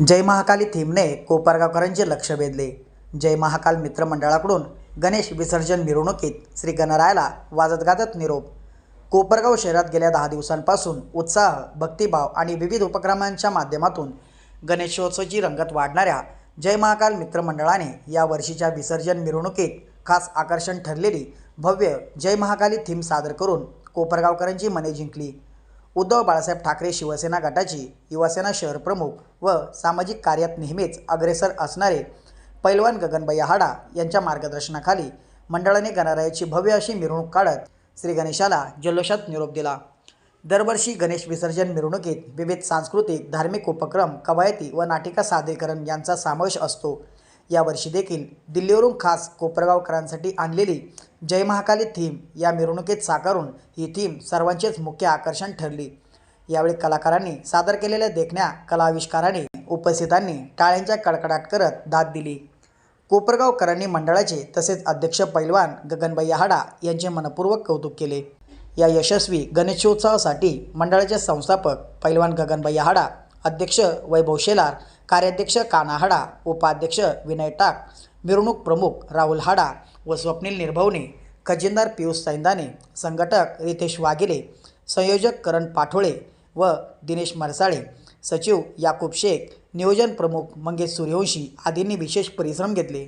जय महाकाली थीमने कोपरगावकरांचे लक्ष वेधले. जय महाकाल मित्रमंडळाकडून गणेश विसर्जन मिरवणुकीत श्री गणरायाला वाजत गाजत निरोप. कोपरगाव शहरात गेल्या दहा दिवसांपासून उत्साह भक्तिभाव आणि विविध उपक्रमांच्या माध्यमातून गणेशोत्सवाची रंगत वाढणाऱ्या जय महाकाल मित्रमंडळाने या वर्षीच्या विसर्जन मिरवणुकीत खास आकर्षण ठरलेली भव्य जय महाकाली थीम सादर करून कोपरगावकरांची मने जिंकली. उद्धव बाळासाहेब ठाकरे शिवसेना गटाची युवासेना शहर प्रमुख व सामाजिक कार्यात नेहमीच अग्रेसर असणारे पैलवान गगनबाई हाडा यांच्या मार्गदर्शनाखाली मंडळाने गणरायाची भव्य अशी मिरवणूक काढत श्री गणेशाला जल्लोषात निरोप दिला. दरवर्षी गणेश विसर्जन मिरवणुकीत विविध सांस्कृतिक धार्मिक उपक्रम कवायती व नाटिका सादरीकरण यांचा समावेश असतो. यावर्षी देखील दिल्लीवरून खास कोपरगावकरांसाठी आणलेली जय महाकाली थीम या मिरवणुकीत साकारून ही थीम सर्वांचेच मुख्य आकर्षण ठरली. यावेळी कलाकारांनी सादर केलेल्या देखण्या कलाविष्काराने उपस्थितांनी टाळ्यांच्या कडकडाट करत दाद दिली. कोपरगावकरांनी मंडळाचे तसेच अध्यक्ष पैलवान गगनबाई हाडा यांचे मनपूर्वक कौतुक केले. या यशस्वी गणेशोत्सवासाठी मंडळाचे संस्थापक पैलवान गगनबाई हाडा अध्यक्ष वैभव शेलार कार्याध्यक्ष काना हाडा उपाध्यक्ष विनय टाक मिरवणूक प्रमुख राहुल हाडा व स्वप्नील निर्भवने खजिनदार पियुष सैंदाने संघटक रितेश वाघिले संयोजक करण पाठोळे व दिनेश मरसाळे सचिव याकूब शेख नियोजन प्रमुख मंगेश सूर्यवंशी आदींनी विशेष परिश्रम घेतले.